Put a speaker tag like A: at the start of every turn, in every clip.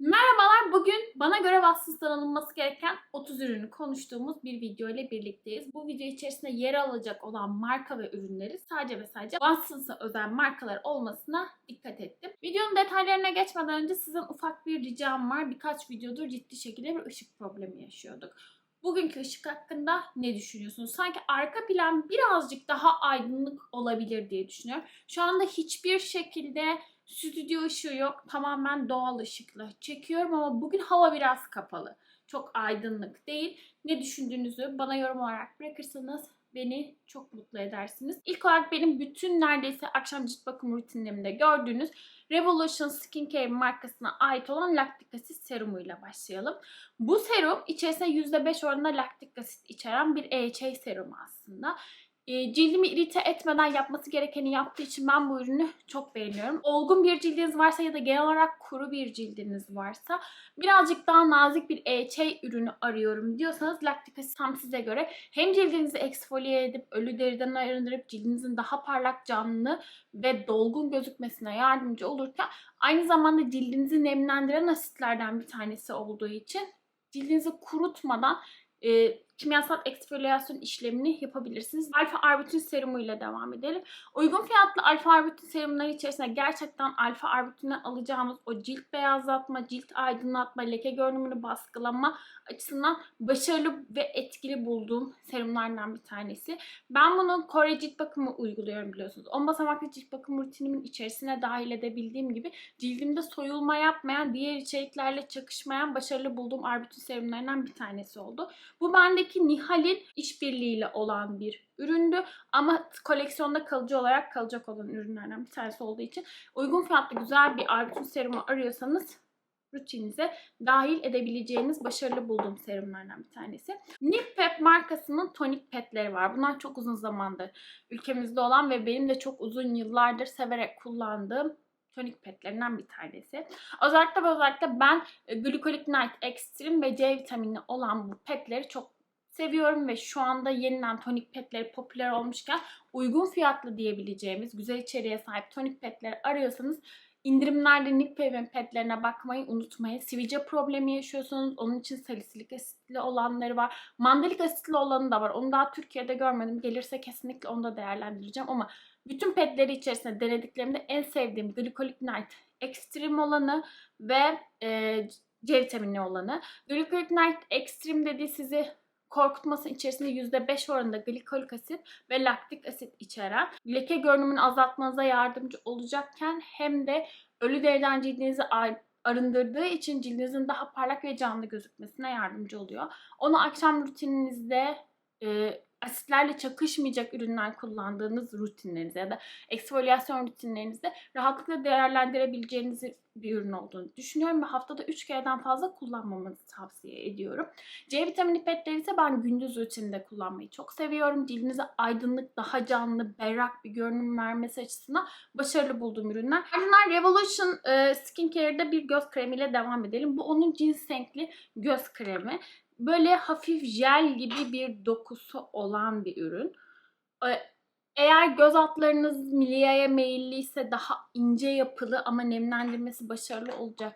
A: Merhabalar. Bugün bana göre vasfından alınması gereken 30 ürünü konuştuğumuz bir video ile birlikteyiz. Bu video içerisinde yer alacak olan marka ve ürünleri sadece ve sadece Watsons'a özel markalar olmasına dikkat ettim. Videonun detaylarına geçmeden önce sizden ufak bir ricam var. Birkaç videodur ciddi şekilde bir ışık problemi yaşıyorduk. Bugünkü ışık hakkında ne düşünüyorsunuz? Sanki arka plan birazcık daha aydınlık olabilir diye düşünüyorum. Şu anda hiçbir şekilde stüdyo ışığı yok. Tamamen doğal ışıkla çekiyorum ama bugün hava biraz kapalı. Çok aydınlık değil. Ne düşündüğünüzü bana yorum olarak bırakırsanız beni çok mutlu edersiniz. İlk olarak benim bütün neredeyse akşam cilt bakım rutinlerimde gördüğünüz Revolution Skincare markasına ait olan laktik asit serumuyla başlayalım. Bu serum içerisinde %5 oranında laktik asit içeren bir EHA serumu aslında. E, cildimi irite etmeden yapması gerekeni yaptığı için ben bu ürünü çok beğeniyorum. Olgun bir cildiniz varsa ya da genel olarak kuru bir cildiniz varsa birazcık daha nazik bir EHA ürünü arıyorum diyorsanız laktik asit tam size göre hem cildinizi eksfoliye edip ölü deriden arındırıp cildinizin daha parlak canlı ve dolgun gözükmesine yardımcı olurken aynı zamanda cildinizi nemlendiren asitlerden bir tanesi olduğu için cildinizi kurutmadan e, kimyasal eksfoliyasyon işlemini yapabilirsiniz. Alfa arbutin serumu ile devam edelim. Uygun fiyatlı alfa arbutin serumları içerisinde gerçekten alfa arbutinden alacağımız o cilt beyazlatma, cilt aydınlatma, leke görünümünü baskılama açısından başarılı ve etkili bulduğum serumlardan bir tanesi. Ben bunu Kore cilt bakımı uyguluyorum biliyorsunuz. 10 basamaklı cilt bakım rutinimin içerisine dahil edebildiğim gibi cildimde soyulma yapmayan, diğer içeriklerle çakışmayan başarılı bulduğum arbutin serumlarından bir tanesi oldu. Bu bendeki Nihal'in işbirliğiyle olan bir üründü ama koleksiyonda kalıcı olarak kalacak olan ürünlerden bir tanesi olduğu için uygun fiyatlı güzel bir arbutin serumu arıyorsanız rutininize dahil edebileceğiniz başarılı bulduğum serumlardan bir tanesi. Nipep markasının tonik petleri var. Bunlar çok uzun zamandır ülkemizde olan ve benim de çok uzun yıllardır severek kullandığım tonik petlerinden bir tanesi. Özellikle özellikle ben Glycolic Night Extreme ve C vitamini olan bu petleri çok seviyorum ve şu anda yeniden tonik petleri popüler olmuşken uygun fiyatlı diyebileceğimiz güzel içeriğe sahip tonik petleri arıyorsanız indirimlerde Nipev'in petlerine bakmayı unutmayın. Sivilce problemi yaşıyorsanız onun için salisilik asitli olanları var. Mandalik asitli olanı da var. Onu daha Türkiye'de görmedim. Gelirse kesinlikle onu da değerlendireceğim ama bütün petleri içerisinde denediklerimde en sevdiğim Glycolic Night Extreme olanı ve e, C vitamini olanı. Glycolic Night Extreme dediği sizi korkutması içerisinde %5 oranında glikolik asit ve laktik asit içeren leke görünümünü azaltmanıza yardımcı olacakken hem de ölü deriden cildinizi arındırdığı için cildinizin daha parlak ve canlı gözükmesine yardımcı oluyor. Onu akşam rutininizde asitlerle çakışmayacak ürünler kullandığınız rutinlerinizde ya da eksfoliyasyon rutinlerinizde rahatlıkla değerlendirebileceğiniz bir ürün olduğunu düşünüyorum ve haftada 3 kereden fazla kullanmamanızı tavsiye ediyorum. C vitamini petleri ise ben gündüz rutininde kullanmayı çok seviyorum. Cildinize aydınlık, daha canlı, berrak bir görünüm vermesi açısından başarılı bulduğum ürünler. Ardından Revolution e, Skincare'da bir göz kremiyle devam edelim. Bu onun ginsengli göz kremi böyle hafif jel gibi bir dokusu olan bir ürün. Eğer göz altlarınız milyaya meyilliyse daha ince yapılı ama nemlendirmesi başarılı olacak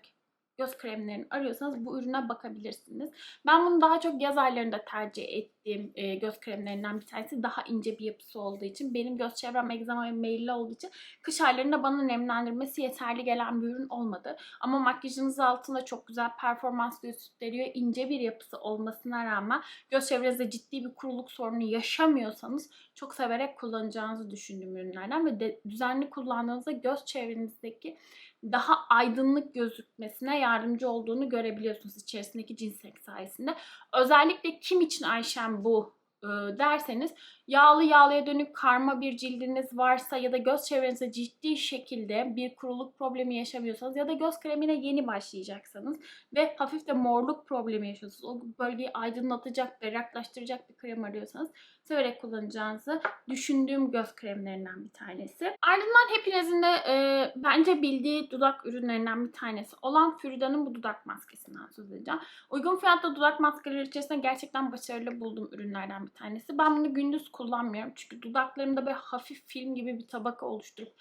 A: göz kremlerini arıyorsanız bu ürüne bakabilirsiniz. Ben bunu daha çok yaz aylarında tercih ettiğim e, göz kremlerinden bir tanesi. Daha ince bir yapısı olduğu için. Benim göz çevrem egzama ve meyilli olduğu için kış aylarında bana nemlendirmesi yeterli gelen bir ürün olmadı. Ama makyajınız altında çok güzel performans gösteriyor. İnce bir yapısı olmasına rağmen göz çevrenizde ciddi bir kuruluk sorunu yaşamıyorsanız çok severek kullanacağınızı düşündüğüm ürünlerden ve de, düzenli kullandığınızda göz çevrenizdeki daha aydınlık gözükmesine yardımcı olduğunu görebiliyorsunuz içerisindeki cinsek sayesinde. Özellikle kim için Ayşem bu e, derseniz yağlı yağlıya dönük karma bir cildiniz varsa ya da göz çevrenizde ciddi şekilde bir kuruluk problemi yaşamıyorsanız ya da göz kremine yeni başlayacaksanız ve hafif de morluk problemi yaşıyorsanız o bölgeyi aydınlatacak, berraklaştıracak bir krem arıyorsanız severek kullanacağınızı düşündüğüm göz kremlerinden bir tanesi. Ardından hepinizin de e, bence bildiği dudak ürünlerinden bir tanesi olan Furida'nın bu dudak maskesinden söz edeceğim. Uygun fiyatlı dudak maskeleri içerisinde gerçekten başarılı bulduğum ürünlerden bir tanesi. Ben bunu gündüz kullanmıyorum çünkü dudaklarımda böyle hafif film gibi bir tabaka oluşturup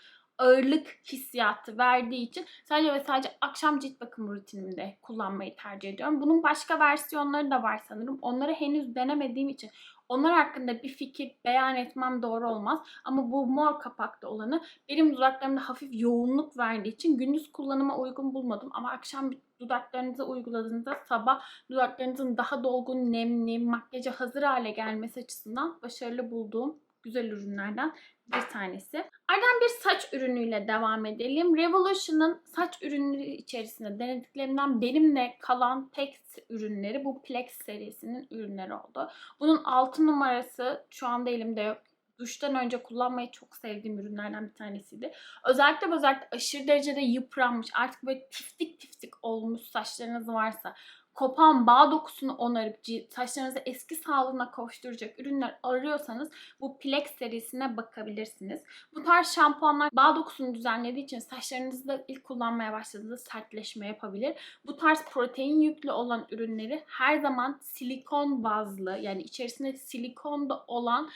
A: ağırlık hissiyatı verdiği için sadece ve sadece akşam cilt bakım rutinimde kullanmayı tercih ediyorum. Bunun başka versiyonları da var sanırım. Onları henüz denemediğim için onlar hakkında bir fikir beyan etmem doğru olmaz. Ama bu mor kapaklı olanı benim dudaklarımda hafif yoğunluk verdiği için gündüz kullanıma uygun bulmadım. Ama akşam dudaklarınıza uyguladığınızda sabah dudaklarınızın daha dolgun, nemli, makyaja hazır hale gelmesi açısından başarılı bulduğum güzel ürünlerden bir tanesi. Ardından bir saç ürünüyle devam edelim. Revolution'ın saç ürünleri içerisinde denediklerimden benimle kalan tek ürünleri bu Plex serisinin ürünleri oldu. Bunun 6 numarası şu anda elimde yok. Duştan önce kullanmayı çok sevdiğim ürünlerden bir tanesiydi. Özellikle özellikle aşırı derecede yıpranmış, artık böyle tiftik tiftik olmuş saçlarınız varsa kopan bağ dokusunu onarıp saçlarınızı eski sağlığına kavuşturacak ürünler arıyorsanız bu Plex serisine bakabilirsiniz. Bu tarz şampuanlar bağ dokusunu düzenlediği için saçlarınızda ilk kullanmaya başladığınızda sertleşme yapabilir. Bu tarz protein yüklü olan ürünleri her zaman silikon bazlı yani içerisinde silikon da olan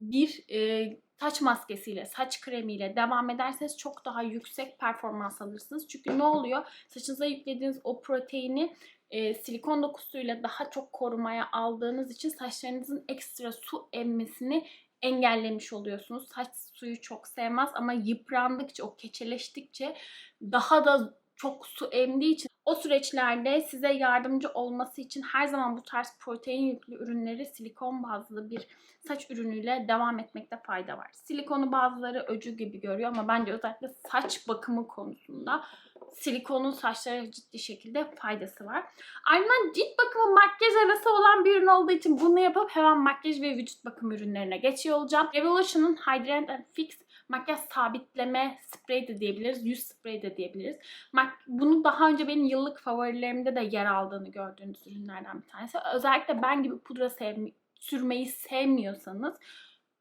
A: bir e, saç maskesiyle, saç kremiyle devam ederseniz çok daha yüksek performans alırsınız. Çünkü ne oluyor? Saçınıza yüklediğiniz o proteini e, silikon dokusuyla daha çok korumaya aldığınız için saçlarınızın ekstra su emmesini engellemiş oluyorsunuz. Saç suyu çok sevmez ama yıprandıkça, o keçeleştikçe daha da çok su emdiği için o süreçlerde size yardımcı olması için her zaman bu tarz protein yüklü ürünleri silikon bazlı bir saç ürünüyle devam etmekte fayda var. Silikonu bazıları öcü gibi görüyor ama bence özellikle saç bakımı konusunda silikonun saçlara ciddi şekilde faydası var. Ardından cilt bakımı makyaj arası olan bir ürün olduğu için bunu yapıp hemen makyaj ve vücut bakım ürünlerine geçiyor olacağım. Revolution'un Hydrant and Fix makyaj sabitleme sprey de diyebiliriz, yüz sprey de diyebiliriz. Bunu daha önce benim yıllık favorilerimde de yer aldığını gördüğünüz ürünlerden bir tanesi. Özellikle ben gibi pudra sevmi- sürmeyi sevmiyorsanız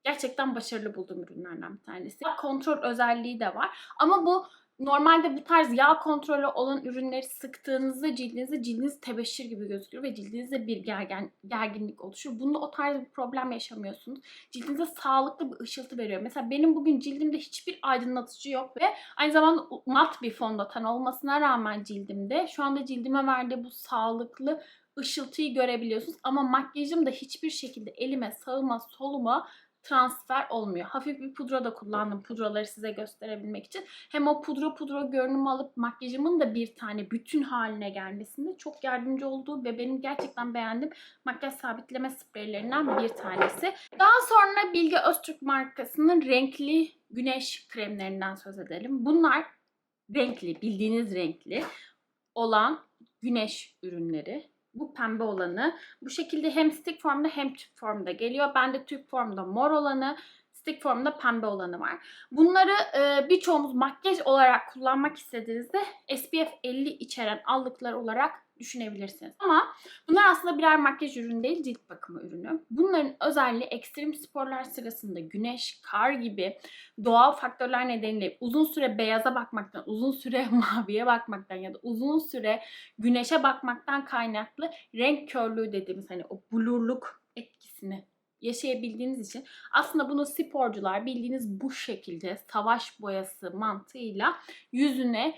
A: gerçekten başarılı bulduğum ürünlerden bir tanesi. Kontrol özelliği de var. Ama bu normalde bu tarz yağ kontrolü olan ürünleri sıktığınızda cildinizde cildiniz tebeşir gibi gözüküyor ve cildinizde bir gergen, gerginlik oluşur. Bunda o tarz bir problem yaşamıyorsunuz. Cildinize sağlıklı bir ışıltı veriyor. Mesela benim bugün cildimde hiçbir aydınlatıcı yok ve aynı zamanda mat bir fondöten olmasına rağmen cildimde şu anda cildime verdiği bu sağlıklı ışıltıyı görebiliyorsunuz. Ama makyajım da hiçbir şekilde elime, sağıma, soluma transfer olmuyor. Hafif bir pudra da kullandım pudraları size gösterebilmek için. Hem o pudra pudra görünümü alıp makyajımın da bir tane bütün haline gelmesinde çok yardımcı olduğu ve benim gerçekten beğendiğim makyaj sabitleme spreylerinden bir tanesi. Daha sonra Bilge Öztürk markasının renkli güneş kremlerinden söz edelim. Bunlar renkli, bildiğiniz renkli olan güneş ürünleri. Bu pembe olanı bu şekilde hem stick formda hem tüp formda geliyor. Bende tüp formda mor olanı, stick formda pembe olanı var. Bunları e, birçoğumuz makyaj olarak kullanmak istediğinizde SPF 50 içeren allıklar olarak düşünebilirsiniz. Ama bunlar aslında birer makyaj ürünü değil, cilt bakımı ürünü. Bunların özelliği ekstrem sporlar sırasında güneş, kar gibi doğal faktörler nedeniyle uzun süre beyaza bakmaktan, uzun süre maviye bakmaktan ya da uzun süre güneşe bakmaktan kaynaklı renk körlüğü dediğimiz hani o blurluk etkisini yaşayabildiğiniz için aslında bunu sporcular bildiğiniz bu şekilde savaş boyası mantığıyla yüzüne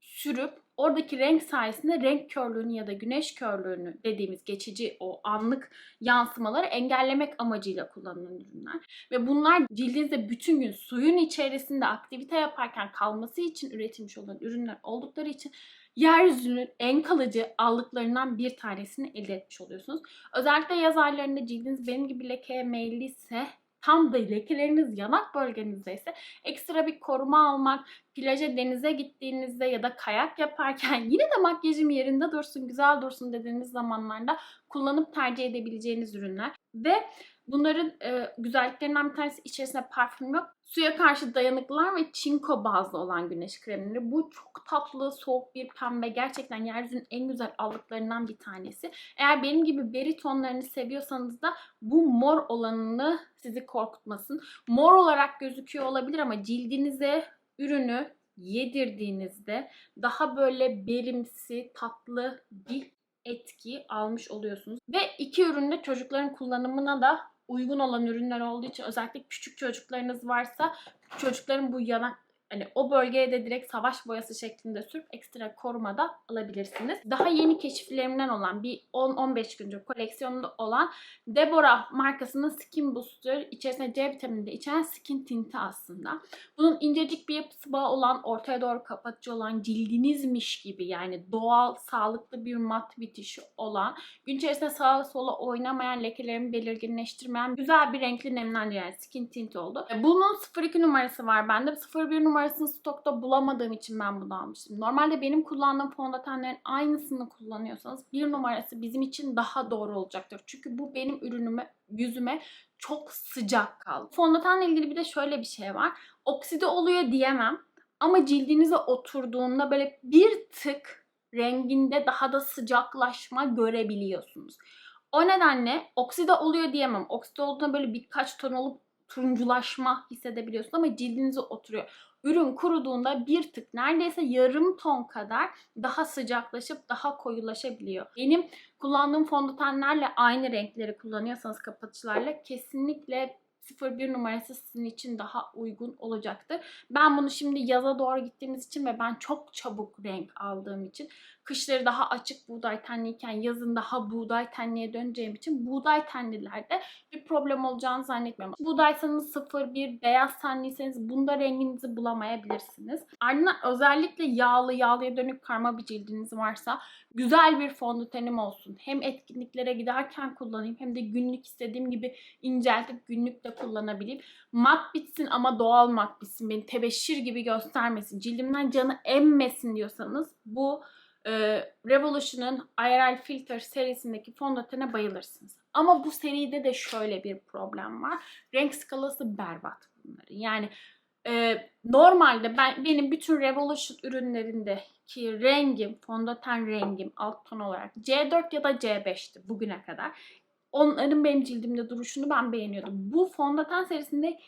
A: sürüp oradaki renk sayesinde renk körlüğünü ya da güneş körlüğünü dediğimiz geçici o anlık yansımaları engellemek amacıyla kullanılan ürünler. Ve bunlar cildinizde bütün gün suyun içerisinde aktivite yaparken kalması için üretilmiş olan ürünler oldukları için yeryüzünün en kalıcı allıklarından bir tanesini elde etmiş oluyorsunuz. Özellikle yaz aylarında cildiniz benim gibi lekeye meyilliyse tam da lekeleriniz yanak bölgenizde ise ekstra bir koruma almak, plaja denize gittiğinizde ya da kayak yaparken yine de makyajım yerinde dursun, güzel dursun dediğiniz zamanlarda kullanıp tercih edebileceğiniz ürünler. Ve bunların e, güzelliklerinden bir tanesi içerisinde parfüm yok. Suya karşı dayanıklılar ve çinko bazlı olan güneş kremleri. Bu çok tatlı, soğuk bir pembe. Gerçekten yeryüzünün en güzel allıklarından bir tanesi. Eğer benim gibi beri tonlarını seviyorsanız da bu mor olanını sizi korkutmasın. Mor olarak gözüküyor olabilir ama cildinize ürünü yedirdiğinizde daha böyle berimsi, tatlı bir etki almış oluyorsunuz. Ve iki üründe çocukların kullanımına da uygun olan ürünler olduğu için özellikle küçük çocuklarınız varsa çocukların bu yanak Hani o bölgeye de direkt savaş boyası şeklinde sürüp ekstra koruma da alabilirsiniz. Daha yeni keşiflerimden olan bir 10-15 gündür koleksiyonunda olan Deborah markasının Skin Booster içerisinde C vitamini de içeren skin tinti aslında. Bunun incecik bir yapısı bağı olan, ortaya doğru kapatıcı olan, cildinizmiş gibi yani doğal, sağlıklı bir mat bitişi olan, gün içerisinde sağa sola oynamayan, lekelerimi belirginleştirmeyen güzel bir renkli nemlendirici yani skin tint oldu. Bunun 02 numarası var bende. 01 numarasını stokta bulamadığım için ben bunu almıştım. Normalde benim kullandığım fondötenlerin aynısını kullanıyorsanız bir numarası bizim için daha doğru olacaktır. Çünkü bu benim ürünüme, yüzüme çok sıcak kaldı. Fondötenle ilgili bir de şöyle bir şey var. Okside oluyor diyemem. Ama cildinize oturduğunda böyle bir tık renginde daha da sıcaklaşma görebiliyorsunuz. O nedenle okside oluyor diyemem. Okside olduğunda böyle birkaç ton olup turunculaşma hissedebiliyorsun ama cildinize oturuyor. Ürün kuruduğunda bir tık neredeyse yarım ton kadar daha sıcaklaşıp daha koyulaşabiliyor. Benim kullandığım fondötenlerle aynı renkleri kullanıyorsanız kapatıcılarla kesinlikle 01 numarası sizin için daha uygun olacaktır. Ben bunu şimdi yaza doğru gittiğimiz için ve ben çok çabuk renk aldığım için kışları daha açık buğday tenliyken yazın daha buğday tenliye döneceğim için buğday tenlilerde bir problem olacağını zannetmiyorum. Buğdaysanız 01 beyaz tenliyseniz bunda renginizi bulamayabilirsiniz. Ardından özellikle yağlı yağlıya dönük karma bir cildiniz varsa güzel bir fondötenim olsun. Hem etkinliklere giderken kullanayım hem de günlük istediğim gibi inceltip günlük de kullanabileyim. Mat bitsin ama doğal mat bitsin. Beni tebeşir gibi göstermesin. Cildimden canı emmesin diyorsanız bu e, Revolution'ın IRL Filter serisindeki fondötene bayılırsınız. Ama bu seride de şöyle bir problem var. Renk skalası berbat bunların. Yani e, normalde ben benim bütün Revolution ürünlerindeki rengim, fondöten rengim alt ton olarak C4 ya da C5'ti bugüne kadar. Onların benim cildimde duruşunu ben beğeniyordum. Bu fondöten serisinde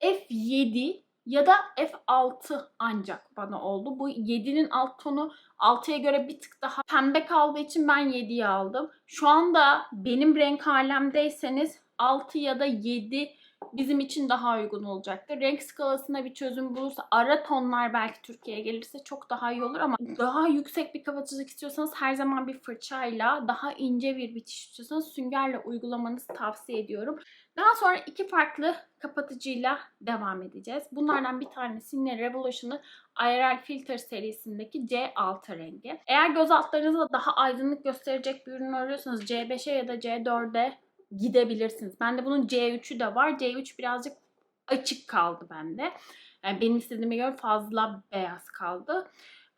A: F7 ya da F6 ancak bana oldu. Bu 7'nin alt tonu 6'ya göre bir tık daha pembe kaldığı için ben 7'yi aldım. Şu anda benim renk halemdeyseniz 6 ya da 7 bizim için daha uygun olacaktır. Renk skalasına bir çözüm bulursa ara tonlar belki Türkiye'ye gelirse çok daha iyi olur ama daha yüksek bir kapatıcılık istiyorsanız her zaman bir fırçayla daha ince bir bitiş istiyorsanız süngerle uygulamanızı tavsiye ediyorum. Daha sonra iki farklı kapatıcıyla devam edeceğiz. Bunlardan bir tanesi yine Revolution'ın IRL Filter serisindeki C6 rengi. Eğer göz altlarınızda daha aydınlık gösterecek bir ürün arıyorsanız C5'e ya da C4'e gidebilirsiniz. Bende bunun C3'ü de var. C3 birazcık açık kaldı bende. Yani benim istediğime göre fazla beyaz kaldı.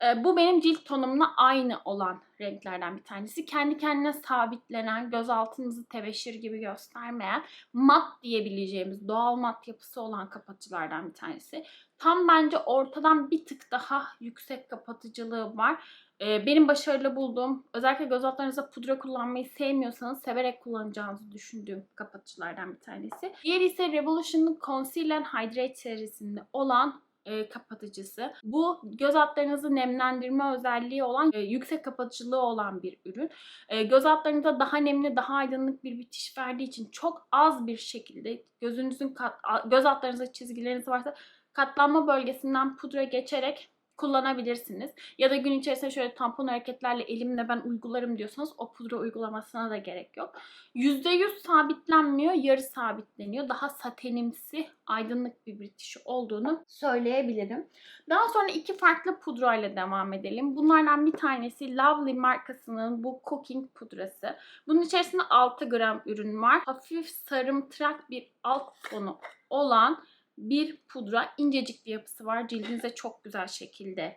A: Ee, bu benim cilt tonumla aynı olan renklerden bir tanesi. Kendi kendine sabitlenen, göz altınızı tebeşir gibi göstermeyen, mat diyebileceğimiz doğal mat yapısı olan kapatıcılardan bir tanesi. Tam bence ortadan bir tık daha yüksek kapatıcılığı var. Ee, benim başarılı bulduğum, özellikle göz altlarınızda pudra kullanmayı sevmiyorsanız severek kullanacağınızı düşündüğüm kapatıcılardan bir tanesi. Diğeri ise Revolution'ın Conceal and Hydrate serisinde olan e, kapatıcısı. Bu göz altlarınızı nemlendirme özelliği olan e, yüksek kapatıcılığı olan bir ürün. E, göz altlarınıza daha nemli, daha aydınlık bir bitiş verdiği için çok az bir şekilde gözünüzün kat, göz altlarınızda çizgileriniz varsa katlanma bölgesinden pudra geçerek kullanabilirsiniz. Ya da gün içerisinde şöyle tampon hareketlerle elimle ben uygularım diyorsanız o pudra uygulamasına da gerek yok. %100 sabitlenmiyor, yarı sabitleniyor. Daha satenimsi, aydınlık bir bitiş olduğunu söyleyebilirim. Daha sonra iki farklı pudra ile devam edelim. Bunlardan bir tanesi Lovely markasının bu cooking pudrası. Bunun içerisinde 6 gram ürün var. Hafif sarımtırak bir alt tonu olan bir pudra. incecik bir yapısı var. Cildinize çok güzel şekilde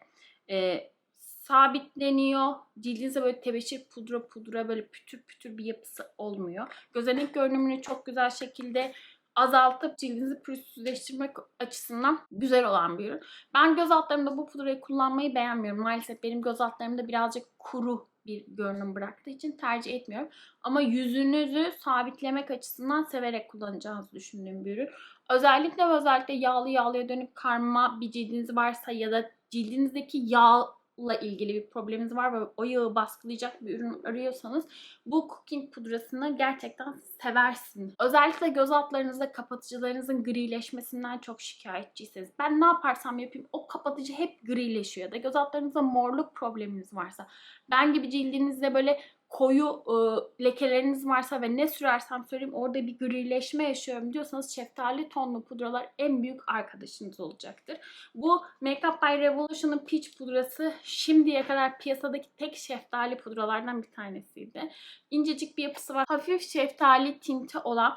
A: e, sabitleniyor. Cildinize böyle tebeşir pudra pudra böyle pütür pütür bir yapısı olmuyor. Gözenek görünümünü çok güzel şekilde azaltıp cildinizi pürüzsüzleştirmek açısından güzel olan bir ürün. Ben göz altlarımda bu pudrayı kullanmayı beğenmiyorum. Maalesef benim göz altlarımda birazcık kuru bir görünüm bıraktığı için tercih etmiyorum. Ama yüzünüzü sabitlemek açısından severek kullanacağınızı düşündüğüm bir ürün. Özellikle özellikle yağlı yağlıya dönük karma bir cildiniz varsa ya da cildinizdeki yağ ilgili bir probleminiz var ve o yağı baskılayacak bir ürün arıyorsanız bu cooking pudrasını gerçekten seversiniz. Özellikle göz altlarınızda kapatıcılarınızın grileşmesinden çok şikayetçiyseniz ben ne yaparsam yapayım o kapatıcı hep grileşiyor ya da göz altlarınızda morluk probleminiz varsa ben gibi cildinizde böyle koyu e, lekeleriniz varsa ve ne sürersem süreyim orada bir grileşme yaşıyorum diyorsanız şeftali tonlu pudralar en büyük arkadaşınız olacaktır. Bu Makeup by Revolution'ın Peach pudrası şimdiye kadar piyasadaki tek şeftali pudralardan bir tanesiydi. İncecik bir yapısı var. Hafif şeftali tinti olan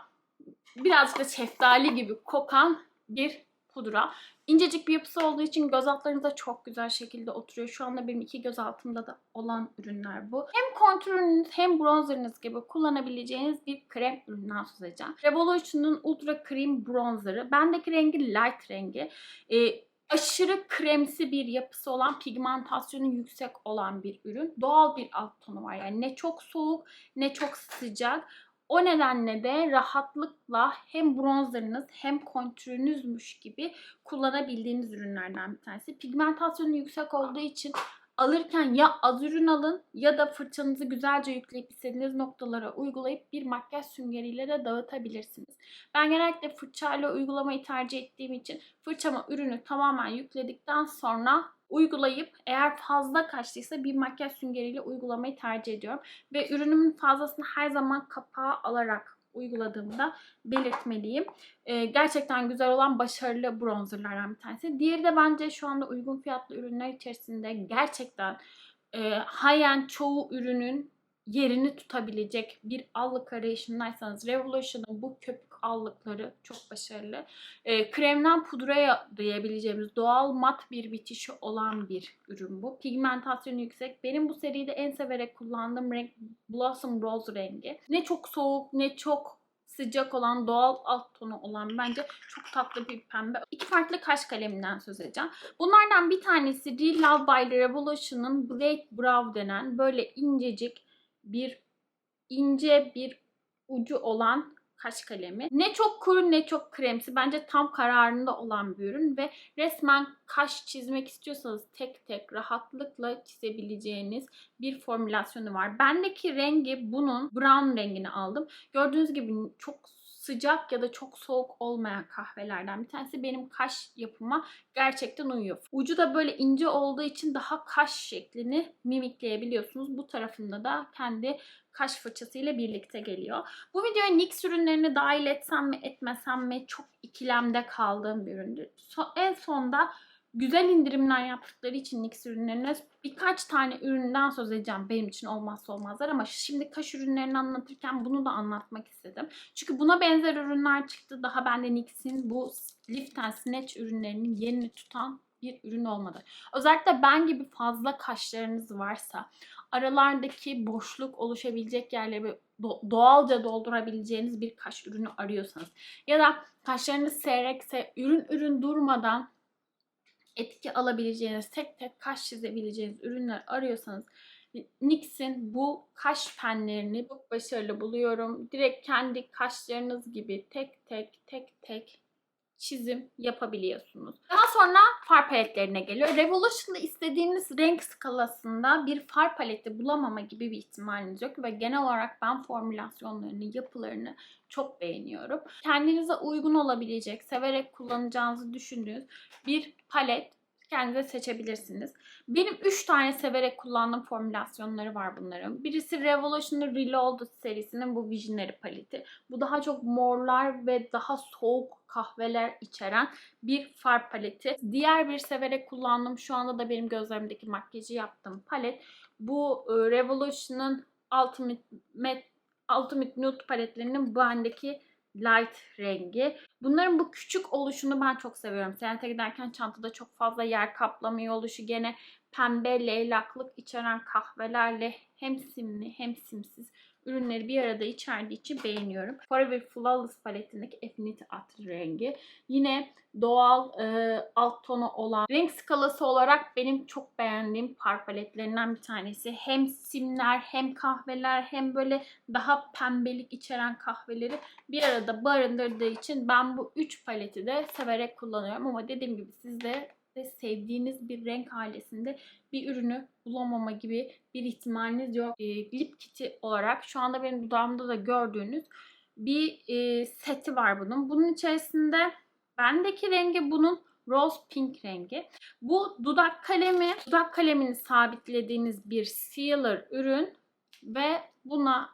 A: birazcık da şeftali gibi kokan bir pudra. İncecik bir yapısı olduğu için göz altlarınıza çok güzel şekilde oturuyor. Şu anda benim iki göz altımda da olan ürünler bu. Hem kontürünüz hem bronzerınız gibi kullanabileceğiniz bir krem üründen söz edeceğim. Revolution'un Ultra Cream Bronzer'ı. Bendeki rengi light rengi. Ee, aşırı kremsi bir yapısı olan, pigmentasyonu yüksek olan bir ürün. Doğal bir alt tonu var. Yani ne çok soğuk ne çok sıcak. O nedenle de rahatlıkla hem bronzerınız hem kontürünüzmüş gibi kullanabildiğiniz ürünlerden bir tanesi. Pigmentasyonu yüksek olduğu için alırken ya az ürün alın ya da fırçanızı güzelce yükleyip istediğiniz noktalara uygulayıp bir makyaj süngeriyle de dağıtabilirsiniz. Ben genellikle fırçayla uygulamayı tercih ettiğim için fırçama ürünü tamamen yükledikten sonra uygulayıp eğer fazla kaçtıysa bir makyaj süngeriyle uygulamayı tercih ediyorum. Ve ürünümün fazlasını her zaman kapağı alarak uyguladığımda belirtmeliyim. Ee, gerçekten güzel olan başarılı bronzerlardan bir tanesi. Diğeri de bence şu anda uygun fiyatlı ürünler içerisinde gerçekten e, high-end çoğu ürünün yerini tutabilecek bir allık arayışındaysanız Revolution'ın bu köpük allıkları çok başarılı. E, kremden pudraya diyebileceğimiz doğal mat bir bitişi olan bir ürün bu. Pigmentasyonu yüksek. Benim bu seride en severek kullandığım renk Blossom Rose rengi. Ne çok soğuk ne çok sıcak olan doğal alt tonu olan bence çok tatlı bir pembe. İki farklı kaş kaleminden söz edeceğim. Bunlardan bir tanesi Real Love by Revolution'ın Blade Brow denen böyle incecik bir ince bir ucu olan kaş kalemi. Ne çok kuru ne çok kremsi. Bence tam kararında olan bir ürün ve resmen kaş çizmek istiyorsanız tek tek rahatlıkla çizebileceğiniz bir formülasyonu var. Bendeki rengi bunun brown rengini aldım. Gördüğünüz gibi çok sıcak ya da çok soğuk olmayan kahvelerden bir tanesi benim kaş yapıma gerçekten uyuyor. Ucu da böyle ince olduğu için daha kaş şeklini mimikleyebiliyorsunuz. Bu tarafında da kendi kaş fırçası ile birlikte geliyor. Bu videoya NYX ürünlerini dahil etsem mi etmesem mi çok ikilemde kaldığım bir üründür. So, en sonda güzel indirimler yaptıkları için NYX ürünlerine birkaç tane üründen söz edeceğim benim için olmazsa olmazlar ama şimdi kaş ürünlerini anlatırken bunu da anlatmak istedim. Çünkü buna benzer ürünler çıktı. Daha bende NYX'in bu Lift and Snatch ürünlerinin yerini tutan bir ürün olmadı. Özellikle ben gibi fazla kaşlarınız varsa aralardaki boşluk oluşabilecek yerleri doğalca doldurabileceğiniz bir kaş ürünü arıyorsanız ya da kaşlarınız seyrekse ürün ürün durmadan etki alabileceğiniz, tek tek kaş çizebileceğiniz ürünler arıyorsanız NYX'in bu kaş penlerini çok başarılı buluyorum. Direkt kendi kaşlarınız gibi tek tek tek tek çizim yapabiliyorsunuz. Daha sonra far paletlerine geliyor. Revolution'da istediğiniz renk skalasında bir far paleti bulamama gibi bir ihtimaliniz yok ve genel olarak ben formülasyonlarını, yapılarını çok beğeniyorum. Kendinize uygun olabilecek, severek kullanacağınızı düşündüğünüz bir palet kendinize seçebilirsiniz. Benim 3 tane severek kullandığım formülasyonları var bunların. Birisi Revolution'ın Reloaded serisinin bu Visionary paleti. Bu daha çok morlar ve daha soğuk kahveler içeren bir far paleti. Diğer bir severek kullandığım şu anda da benim gözlerimdeki makyajı yaptığım palet. Bu e, Revolution'ın Ultimate Ultimate Nude paletlerinin bu bendeki light rengi. Bunların bu küçük oluşunu ben çok seviyorum. Seyahate giderken çantada çok fazla yer kaplamıyor oluşu gene pembe leylaklık içeren kahvelerle hem simli hem simsiz ürünleri bir arada içerdiği için beğeniyorum. Forever Flawless paletindeki Affinity At rengi. Yine doğal e, alt tonu olan renk skalası olarak benim çok beğendiğim par paletlerinden bir tanesi. Hem simler hem kahveler hem böyle daha pembelik içeren kahveleri bir arada barındırdığı için ben bu 3 paleti de severek kullanıyorum. Ama dediğim gibi siz de ve sevdiğiniz bir renk ailesinde bir ürünü bulamama gibi bir ihtimaliniz yok. E, lip kiti olarak şu anda benim dudağımda da gördüğünüz bir e, seti var bunun. Bunun içerisinde bendeki rengi bunun rose pink rengi. Bu dudak kalemi, dudak kalemini sabitlediğiniz bir sealer ürün ve buna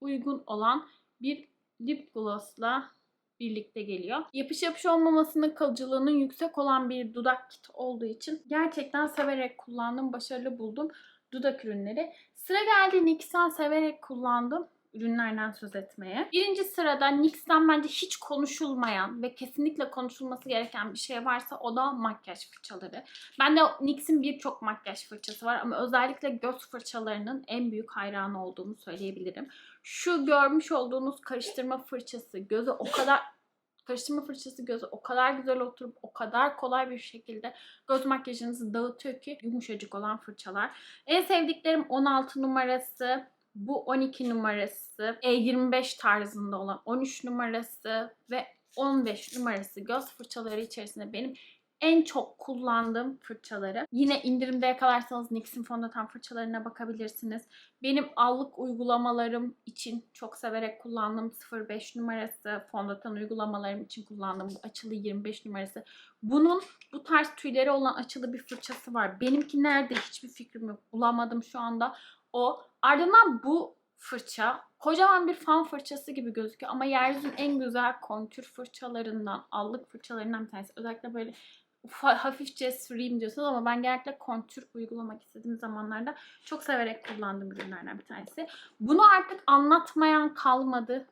A: uygun olan bir lip gloss'la birlikte geliyor. Yapış yapış olmamasının kalıcılığının yüksek olan bir dudak kit olduğu için gerçekten severek kullandım, başarılı buldum dudak ürünleri. Sıra geldi NYX'ten severek kullandım ürünlerden söz etmeye. Birinci sırada NYX'ten bence hiç konuşulmayan ve kesinlikle konuşulması gereken bir şey varsa o da makyaj fırçaları. Bende NYX'in birçok makyaj fırçası var ama özellikle göz fırçalarının en büyük hayranı olduğumu söyleyebilirim. Şu görmüş olduğunuz karıştırma fırçası göze o kadar karıştırma fırçası göze o kadar güzel oturup o kadar kolay bir şekilde göz makyajınızı dağıtıyor ki yumuşacık olan fırçalar. En sevdiklerim 16 numarası, bu 12 numarası, E25 tarzında olan 13 numarası ve 15 numarası göz fırçaları içerisinde benim en çok kullandığım fırçaları. Yine indirimde yakalarsanız NYX'in fondöten fırçalarına bakabilirsiniz. Benim allık uygulamalarım için çok severek kullandığım 05 numarası, fondöten uygulamalarım için kullandığım bu açılı 25 numarası. Bunun bu tarz tüyleri olan açılı bir fırçası var. Benimki nerede hiçbir fikrim yok. Bulamadım şu anda. O. Ardından bu fırça kocaman bir fan fırçası gibi gözüküyor ama yeryüzünün en güzel kontür fırçalarından, allık fırçalarından bir tanesi. Özellikle böyle hafifçe süreyim diyorsunuz ama ben genellikle kontür uygulamak istediğim zamanlarda çok severek kullandığım ürünlerden bir tanesi. Bunu artık anlatmayan kalmadı.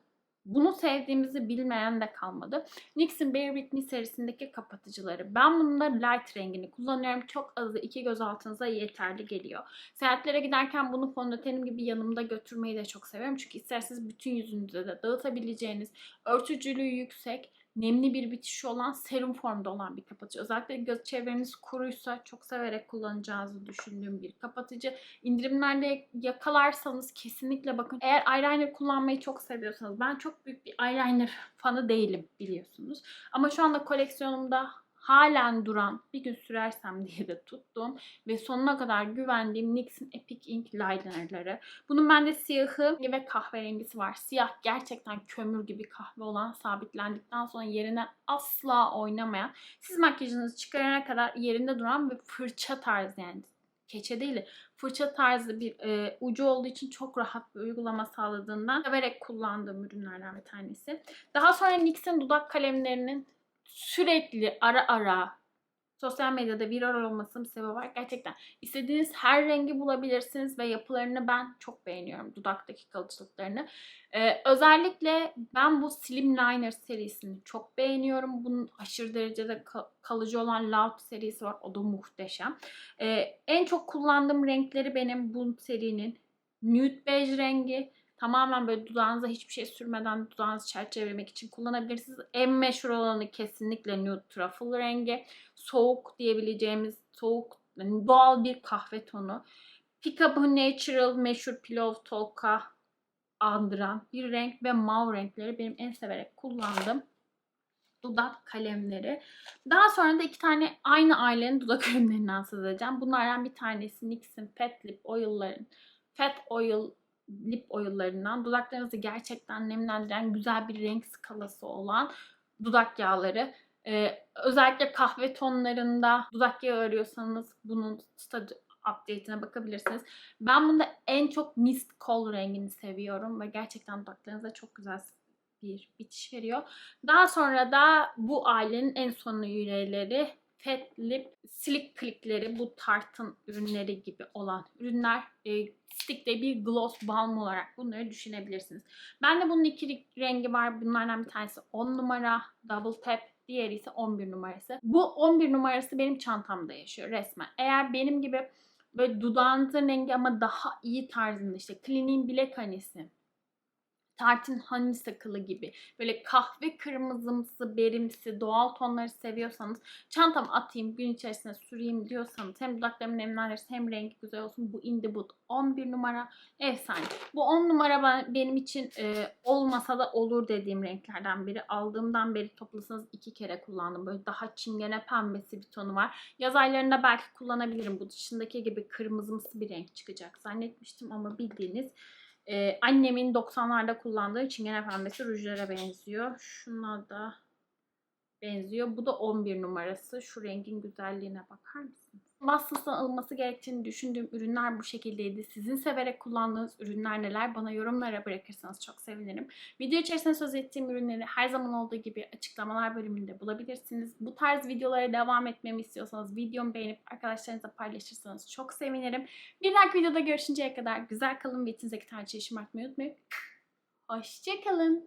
A: Bunu sevdiğimizi bilmeyen de kalmadı. NYX'in Bare With Me serisindeki kapatıcıları. Ben bunda light rengini kullanıyorum. Çok azı iki göz altınıza yeterli geliyor. Seyahatlere giderken bunu fondötenim gibi yanımda götürmeyi de çok seviyorum. Çünkü isterseniz bütün yüzünüze de dağıtabileceğiniz, örtücülüğü yüksek, nemli bir bitişi olan serum formda olan bir kapatıcı. Özellikle göz çevreniz kuruysa çok severek kullanacağınızı düşündüğüm bir kapatıcı. İndirimlerde yakalarsanız kesinlikle bakın. Eğer eyeliner kullanmayı çok seviyorsanız ben çok büyük bir eyeliner fanı değilim biliyorsunuz. Ama şu anda koleksiyonumda halen duran bir gün sürersem diye de tuttum ve sonuna kadar güvendiğim NYX'in Epic Ink Liner'ları. Bunun bende siyahı ve kahverengisi var. Siyah gerçekten kömür gibi kahve olan sabitlendikten sonra yerine asla oynamayan, siz makyajınızı çıkarana kadar yerinde duran ve fırça tarzı yani keçe değil fırça tarzı bir e, ucu olduğu için çok rahat bir uygulama sağladığından severek kullandığım ürünlerden bir tanesi. Daha sonra NYX'in dudak kalemlerinin sürekli ara ara sosyal medyada viral olmasının sebebi var. Gerçekten istediğiniz her rengi bulabilirsiniz ve yapılarını ben çok beğeniyorum. Dudaktaki kalıcılıklarını. Ee, özellikle ben bu Slim Liner serisini çok beğeniyorum. Bunun aşırı derecede kalıcı olan Loud serisi var. O da muhteşem. Ee, en çok kullandığım renkleri benim bu serinin nude bej rengi Tamamen böyle dudağınıza hiçbir şey sürmeden dudağınızı çerçevelemek için kullanabilirsiniz. En meşhur olanı kesinlikle nude truffle rengi. Soğuk diyebileceğimiz soğuk yani doğal bir kahve tonu. Peekaboo Natural meşhur Pillow Talk'a andıran bir renk ve mav renkleri benim en severek kullandığım dudak kalemleri. Daha sonra da iki tane aynı ailenin dudak ürünlerinden söz edeceğim. Bunlardan bir tanesi NYX'in Fat Lip Oil'ların Fat Oil lip oil'larından dudaklarınızı gerçekten nemlendiren güzel bir renk skalası olan dudak yağları. Ee, özellikle kahve tonlarında dudak yağı arıyorsanız bunun study update'ine bakabilirsiniz. Ben bunda en çok mist coal rengini seviyorum ve gerçekten dudaklarınıza çok güzel bir bitiş veriyor. Daha sonra da bu ailenin en son üyeleri Fat Lip Slick Click'leri bu Tarte'ın ürünleri gibi olan ürünler. E, stick'te bir gloss balm olarak bunları düşünebilirsiniz. Ben de bunun iki rengi var. Bunlardan bir tanesi 10 numara Double Tap. Diğeri ise 11 numarası. Bu 11 numarası benim çantamda yaşıyor resmen. Eğer benim gibi böyle dudağınızın rengi ama daha iyi tarzında işte Clinique'in bilek hanisi Tartin Honey sakılı gibi böyle kahve kırmızımsı, berimsi, doğal tonları seviyorsanız çantam atayım, gün içerisinde süreyim diyorsanız hem dudaklarımın nemlendirisi hem rengi güzel olsun. Bu Indie 11 numara efsane. Bu 10 numara ben- benim için e, olmasa da olur dediğim renklerden biri. Aldığımdan beri toplasanız iki kere kullandım. Böyle daha çingene pembesi bir tonu var. Yaz aylarında belki kullanabilirim. Bu dışındaki gibi kırmızımsı bir renk çıkacak zannetmiştim ama bildiğiniz ee, annemin 90'larda kullandığı çingene pembesi rujlara benziyor. Şuna da benziyor. Bu da 11 numarası. Şu rengin güzelliğine bakar mısınız? Watsons'tan alınması gerektiğini düşündüğüm ürünler bu şekildeydi. Sizin severek kullandığınız ürünler neler? Bana yorumlara bırakırsanız çok sevinirim. Video içerisinde söz ettiğim ürünleri her zaman olduğu gibi açıklamalar bölümünde bulabilirsiniz. Bu tarz videolara devam etmemi istiyorsanız videomu beğenip arkadaşlarınızla paylaşırsanız çok sevinirim. Bir dahaki videoda görüşünceye kadar güzel kalın ve içinizdeki tarçıyı şımartmayı unutmayın. Hoşçakalın.